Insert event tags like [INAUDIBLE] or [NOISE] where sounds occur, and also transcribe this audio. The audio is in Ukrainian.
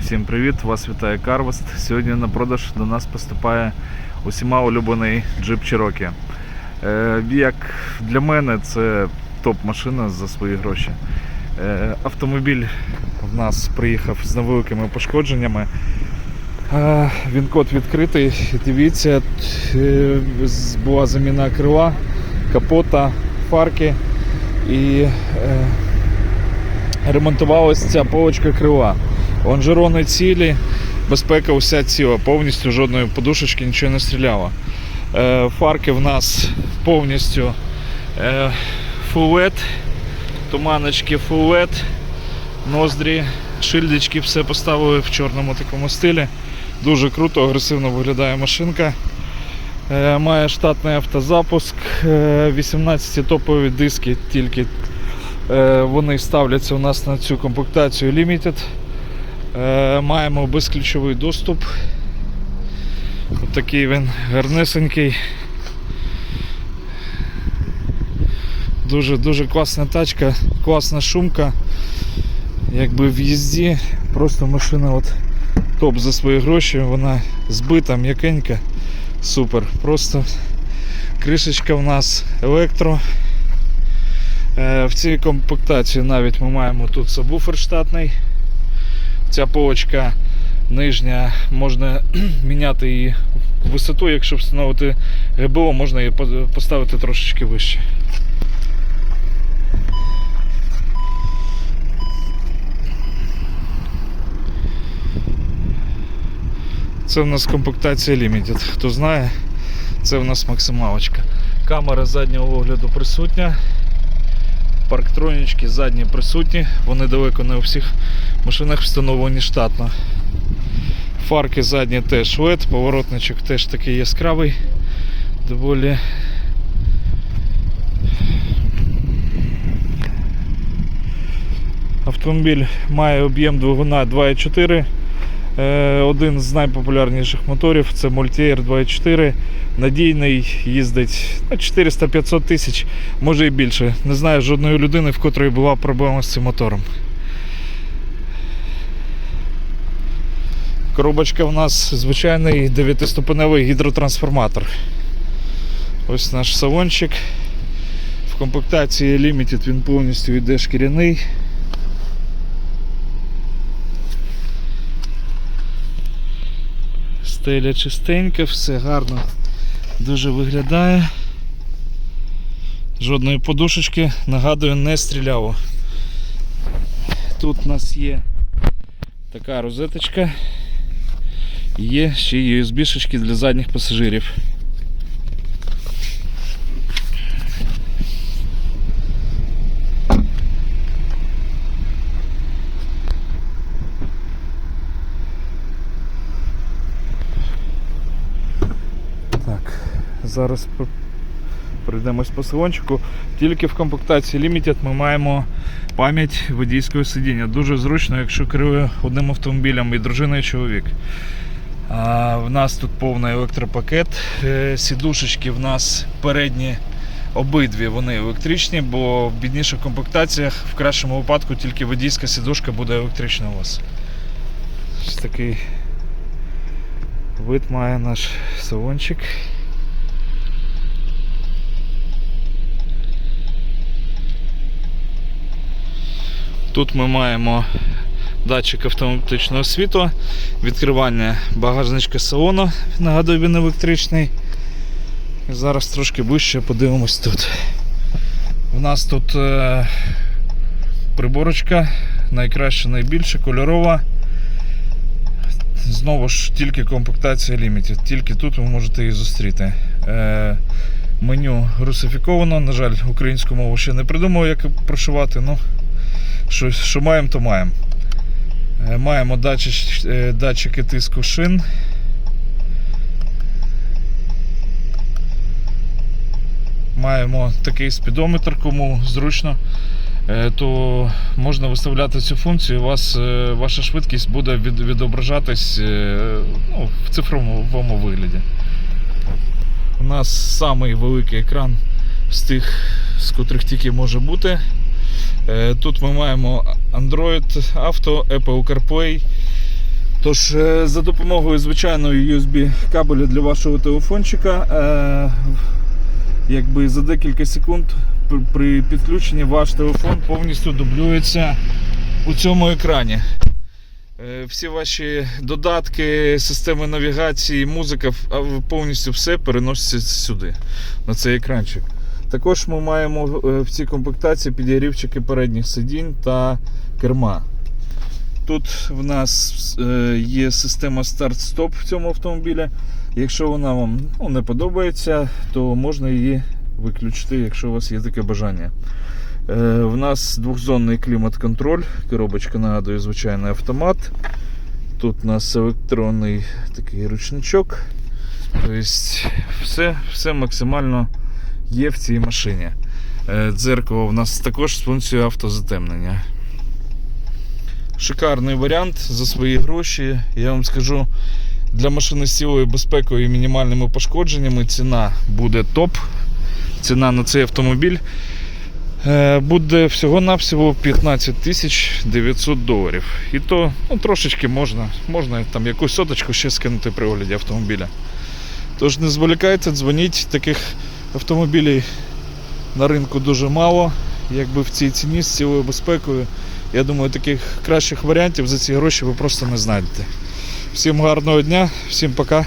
Всім привіт! Вас вітає Карвест. Сьогодні на продаж до нас поступає усіма улюблений Jeep Cherokee. Е, Як для мене це топ-машина за свої гроші. Е, Автомобіль в нас приїхав з невеликими пошкодженнями. Е, Він код відкритий. Дивіться, була заміна крила, капота, фарки і ремонтувалася ця полочка крила. Лонжерони цілі, безпека уся ціла, повністю жодної подушечки нічого не стріляло. Е, фарки в нас повністю е, фулет, туманочки фулет, ноздрі, шильдички, все поставили в чорному такому стилі. Дуже круто, агресивно виглядає машинка. Е, Має штатний автозапуск, е, 18 топові диски тільки Е, Вони ставляться у нас на цю комплектацію Limited. Е, Маємо безключовий доступ. Ось такий він гарнисенький. Дуже дуже класна тачка, класна шумка. Якби в їзді, просто машина от топ за свої гроші, вона збита, м'якенька, супер. Просто кришечка в нас електро. Е, В цій комплектації навіть ми маємо тут сабвуфер штатний. Ця полочка нижня, можна [CLEARS THROAT] міняти її висоту, якщо встановити ГБО, можна її поставити трошечки вище. Це в нас комплектація Limited. Хто знає, це в нас максималочка. Камера заднього огляду присутня. Парктронічки задні присутні, вони далеко не у всіх машинах встановлені штатно. Фарки задні теж LED, поворотничок теж такий яскравий, доволі. Автомобіль має об'єм двигуна 2,4. Е, Один з найпопулярніших моторів це Multiair 2.4. Надійний їздить на 400-500 тисяч, може і більше. Не знаю жодної людини, в котрої була проблема з цим мотором. Коробочка в нас звичайний 9-ступеневий гідротрансформатор. Ось наш салончик. В комплектації Limited він повністю йде шкіряний. Стеля чистенька, все гарно дуже виглядає. Жодної подушечки, нагадую, не стріляло. Тут у нас є така розеточка. Є ще USB-шечки для задніх пасажирів. Зараз пройдемось по салончику. Тільки в комплектації Limited ми маємо пам'ять водійського сидіння. Дуже зручно, якщо керує одним автомобілем і дружина, і чоловік. А, в нас тут повний електропакет. Е, Сідушечки в нас передні. Обидві вони електричні, бо в бідніших комплектаціях в кращому випадку тільки водійська сідушка буде електрична у вас. Ось такий вид має наш салончик. Тут ми маємо датчик автоматичного світла, відкривання багажничка салону, нагадую, він електричний. І Зараз трошки ближче подивимось тут. У нас тут е, приборочка, найкраща, найбільша, кольорова. Знову ж тільки комплектація Limited, тільки тут ви можете її зустріти. Е, меню русифіковано, на жаль, українську мову ще не придумав, як прошивати. Ну, що, що маємо, то маємо. Е, Маємо е, датчики тиску шин. Маємо такий спідометр, кому зручно, е, то можна виставляти цю функцію, у вас ваша швидкість буде від, відображатись ну, в цифровому вигляді. У нас самий великий екран з тих, з котрих тільки може бути. Е, Тут ми маємо Android Auto, Apple CarPlay, Тож, е, за допомогою звичайного USB кабеля для вашого телефончика, е, якби за декілька секунд при- підключенні ваш телефон повністю дублюється у цьому екрані. Всі ваші додатки, системи навігації, музика, повністю все переноситься сюди, на цей екранчик. Також ми маємо е, в цій комплектації підігрівчики передніх сидінь та керма. Тут в нас е, є система старт-стоп в цьому автомобілі. Якщо вона вам ну, не подобається, то можна її виключити, якщо у вас є таке бажання. Е, В нас двохзонний клімат-контроль, коробочка нагадує звичайний автомат. Тут у нас електронний такий ручничок. Тобто все, все максимально є в цій машині. Е, Дзеркало в нас також з функцією автозатемнення. Шикарний варіант за свої гроші. Я вам скажу, для машини з цілою безпекою і мінімальними пошкодженнями ціна буде топ. Ціна на цей автомобіль е, буде всього-навсього 15 тисяч 900 доларів. І то ну, трошечки можна, можна там якусь соточку ще скинути при огляді автомобіля. Тож не зволікайте, дзвоніть, таких автомобілів на ринку дуже мало. Якби в цій ціні з цілою безпекою. Я думаю, таких кращих варіантів за ці гроші ви просто не знайдете. Всім гарного дня, всім пока.